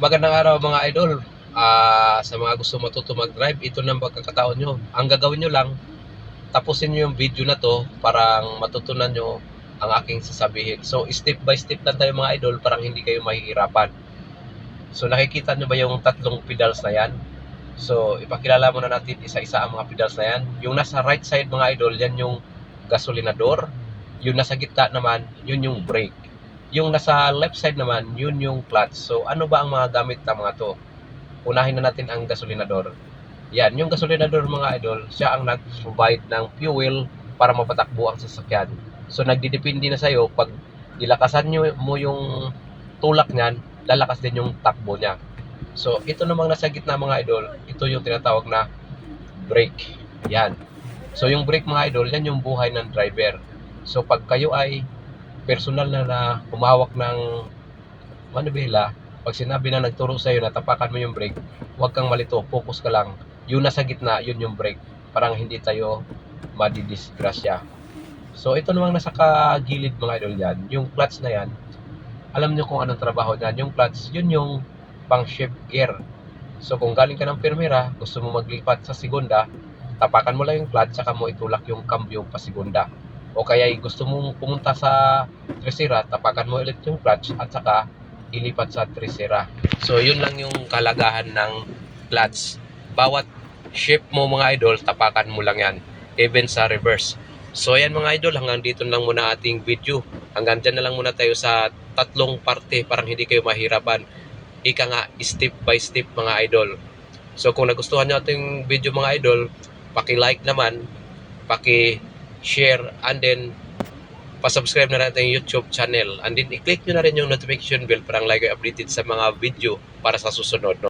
Magandang araw mga idol. Ah, sa mga gusto matuto mag-drive, ito na ang pagkakataon nyo. Ang gagawin nyo lang, tapusin nyo yung video na to parang matutunan nyo ang aking sasabihin. So, step by step lang tayo mga idol parang hindi kayo mahihirapan. So, nakikita nyo ba yung tatlong pedals na yan? So, ipakilala muna natin isa-isa ang mga pedals na yan. Yung nasa right side mga idol, yan yung gasolinador. Yung nasa gitna naman, yun yung brake. Yung nasa left side naman, yun yung clutch. So, ano ba ang mga gamit ng mga to? Unahin na natin ang gasolinador. Yan, yung gasolinador mga idol, siya ang nag-provide ng fuel para mapatakbo ang sasakyan. So, nagdidepende na sa'yo, pag ilakasan nyo mo yung tulak niyan, lalakas din yung takbo niya. So, ito namang nasa gitna mga idol, ito yung tinatawag na brake. Yan. So, yung brake mga idol, yan yung buhay ng driver. So, pag kayo ay personal na na humawak ng manubela, pag sinabi na nagturo sa iyo na tapakan mo yung brake, huwag kang malito, focus ka lang. Yung nasa gitna, yun yung brake. Parang hindi tayo madidisgrasya. So ito namang nasa kagilid mga idol yan, yung clutch na yan, alam nyo kung anong trabaho niyan. Yung clutch, yun yung pang shift gear. So kung galing ka ng permera, gusto mo maglipat sa segunda, tapakan mo lang yung clutch, saka mo itulak yung cambio pa segunda. O kaya gusto mong pumunta sa tresera, tapakan mo ulit yung clutch at saka ilipat sa tresera. So yun lang yung kalagahan ng clutch. Bawat shift mo mga idol, tapakan mo lang yan. Even sa reverse. So ayan mga idol, hanggang dito lang muna ating video. Hanggang dyan na lang muna tayo sa tatlong parte parang hindi kayo mahirapan. Ika nga, step by step mga idol. So kung nagustuhan nyo ating video mga idol, paki-like naman, paki-share, and then pa-subscribe na rin ating YouTube channel. And then i-click nyo na rin yung notification bell para lagi kayo updated sa mga video para sa susunod. No?